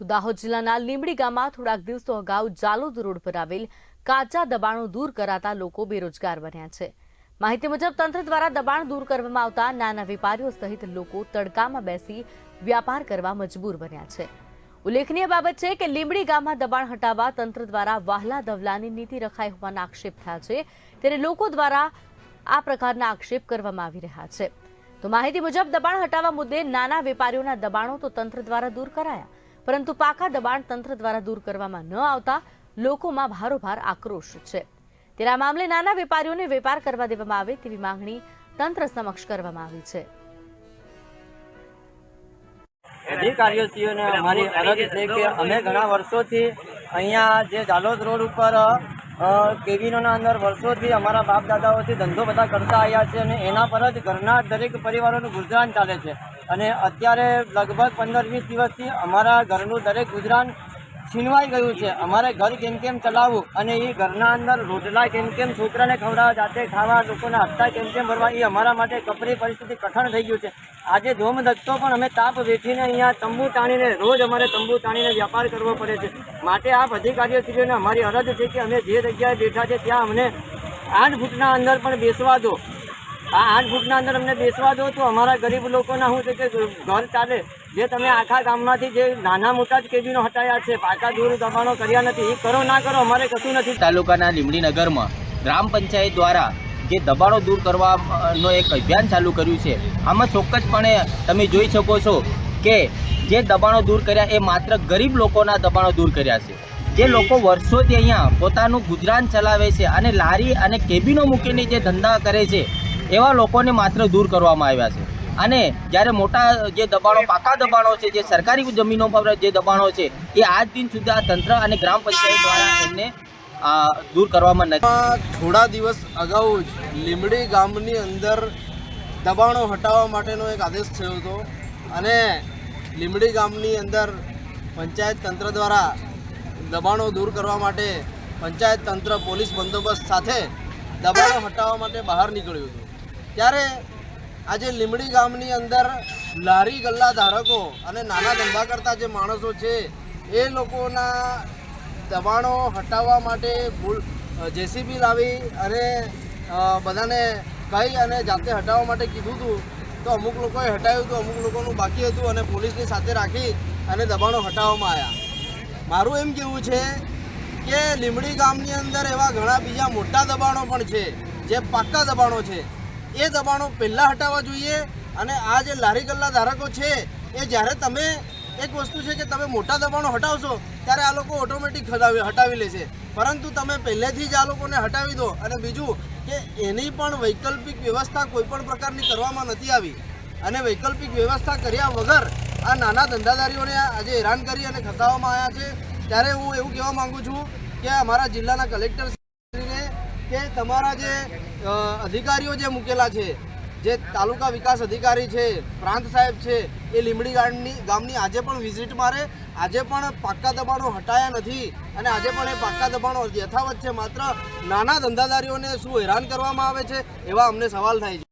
તો દાહોદ જિલ્લાના લીંબડી ગામમાં થોડાક દિવસો અગાઉ જાલોદ રોડ પર આવેલ કાચા દબાણો દૂર કરાતા લોકો બેરોજગાર બન્યા છે. માહિતી મુજબ, તંત્ર દ્વારા દબાણ દૂર કરવામાં આવતા નાના વેપારીઓ સહિત લોકો તડકામાં બેસી વ્યાપાર કરવા મજબૂર બન્યા છે. ઉલ્લેખનીય બાબત છે કે લીંબડી ગામમાં દબાણ હટાવવા તંત્ર દ્વારા વાહલા દવલાની નીતિ રખાઈ હોવાના આક્ષેપ થયા છે. ત્યારે લોકો દ્વારા આ પ્રકારના આક્ષેપ કરવામાં આવી રહ્યા છે. તો માહિતી મુજબ, દબાણ હટાવવા મુદ્દે નાના વેપારીઓના દબાણો તો તંત્ર દ્વારા દૂર કરાયા. પરંતુ પાકા દબાણ તંત્ર દ્વારા દૂર કરવામાં ન આવતા લોકોમાં ભારોભાર આક્રોશ છે. આ મામલે નાના વેપારીઓને વેપાર કરવા દેવામાં આવે તેવી માંગણી તંત્ર સમક્ષ કરવામાં આવી છે. અધિકારીઓશ્રીઓને અમારી અરજ છે કે અમે ઘણા વર્ષોથી અહીંયા જે જાલોદ રોડ ઉપર કેબિનોના અંદર વર્ષોથી અમારા બાપ દાદાઓથી ધંધો બધા કરતા આવ્યા છે અને એના પર જ ઘરના દરેક પરિવારોનું ગુજરાન ચાલે છે. અને અત્યારે લગભગ પંદર વીસ દિવસથી અમારા ઘરનું દરેક ગુજરાન છીનવાઈ ગયું છે. અમારે ઘર કેમ કેમ ચલાવવું અને એ ઘરના અંદર રોટલા કેમ કેમ છોકરાને ખવડાવવા, જાતે ખાવા, લોકોના હપ્તા કેમ કેમ ભરવા, એ અમારા માટે કપરી પરિસ્થિતિ કઠણ થઈ ગયું છે. આજે ધોમ ધકતો પણ અમે તાપ વેઠીને અહીંયા તંબુ તાણીને રોજ અમારે તંબુ તાણીને વ્યાપાર કરવો પડે છે. માટે આપ અધિકારીઓશ્રીઓને અમારી અરજ છે કે અમે જે જગ્યાએ બેઠા છે ત્યાં અમને આઠ ફૂટના અંદર પણ બેસવા દો. આ આઠ ફૂટના અંદર અમને બેસવા દો તો અમારા ગરીબ લોકોના શું છે કે ઘર ચાલે. જે તમે આખા ગામમાંથી જે નાના મોટા જ કેદીનો હટાયા છે, પાકા દૂર દબાણો કર્યા નથી, એ કરો ના કરો, અમારે કશું નથી. તાલુકાના લીમડી નગરમાં ગ્રામ પંચાયત દ્વારા જે દબાણો દૂર કરવાનો એક અભિયાન ચાલુ કર્યું છે, આમાં ચોક્કસપણે તમે જોઈ શકો છો કે જે દબાણો દૂર કર્યા એ માત્ર ગરીબ લોકોના દબાણો દૂર કર્યા છે. જે લોકો વર્ષોથી અહીંયા પોતાનું ગુજરાન ચલાવે છે અને લારી અને કેબિનો મૂકીને જે ધંધા કરે છે એવા લોકોને માત્ર દૂર કરવામાં આવ્યા છે. અને જ્યારે મોટા જે દબાણો, પાકા દબાણો છે, જે સરકારી જમીનો પર જે દબાણો છે, એ આજ દિન સુધી આ તંત્ર અને ગ્રામ પંચાયત દ્વારા એમને દૂર કરવામાં નથી. થોડા દિવસ અગાઉ જ લીમડી ગામની અંદર દબાણો હટાવવા માટેનો એક આદેશ થયો હતો અને લીમડી ગામની અંદર પંચાયત તંત્ર દ્વારા દબાણો દૂર કરવા માટે પંચાયત તંત્ર પોલીસ બંદોબસ્ત સાથે દબાણો હટાવવા માટે બહાર નીકળ્યું હતું. ત્યારે આજે લીમડી ગામની અંદર લારી ગલ્લા ધારકો અને નાના ધંધા કરતા જે માણસો છે, એ લોકોના દબાણો હટાવવા માટે જેસીબી લાવી અને બધાને કહી અને જાતે હટાવવા માટે કીધું હતું તો અમુક લોકોએ હટાવ્યું હતું અમુક લોકોનું બાકી હતું અને પોલીસની સાથે રાખી અને દબાણો હટાવવામાં આવ્યા. મારું એમ કહેવું છે કે લીમડી ગામની અંદર એવા ઘણા બીજા મોટા દબાણો પણ છે, જે પાક્કા દબાણો છે. એ દબાણો પહેલાં હટાવવા જોઈએ અને આ જે લારી ગલ્લા ધારકો છે, એ જ્યારે તમે એક વસ્તુ છે કે તમે મોટા દબાણો હટાવશો, ત્યારે આ લોકો ઓટોમેટિક હટાવી લેશે પરંતુ તમે પહેલેથી જ આ લોકોને હટાવી દો અને બીજું કે એની પણ વૈકલ્પિક વ્યવસ્થા કોઈપણ પ્રકારની કરવામાં નથી આવી. અને વૈકલ્પિક વ્યવસ્થા કર્યા વગર આ નાના ધંધાદારીઓને આજે હેરાન કરી અને ખસાવવામાં આવ્યા છે. ત્યારે હું એવું કહેવા માગું છું કે અમારા જિલ્લાના કલેક્ટર કે તમારા જે અધિકારીઓ જે મૂકેલા છે, જે તાલુકા વિકાસ અધિકારી છે, પ્રાંત સાહેબ છે, એ લીમડી ગામની ગામની આજે પણ વિઝિટ મારે. આજે પણ પાક્કા દબાણો હટાયા નથી અને આજે પણ એ પાક્કા દબાણો યથાવત છે. માત્ર નાના ધંધાદારીઓને શું હેરાન કરવામાં આવે છે એવા અમને સવાલ થાય છે.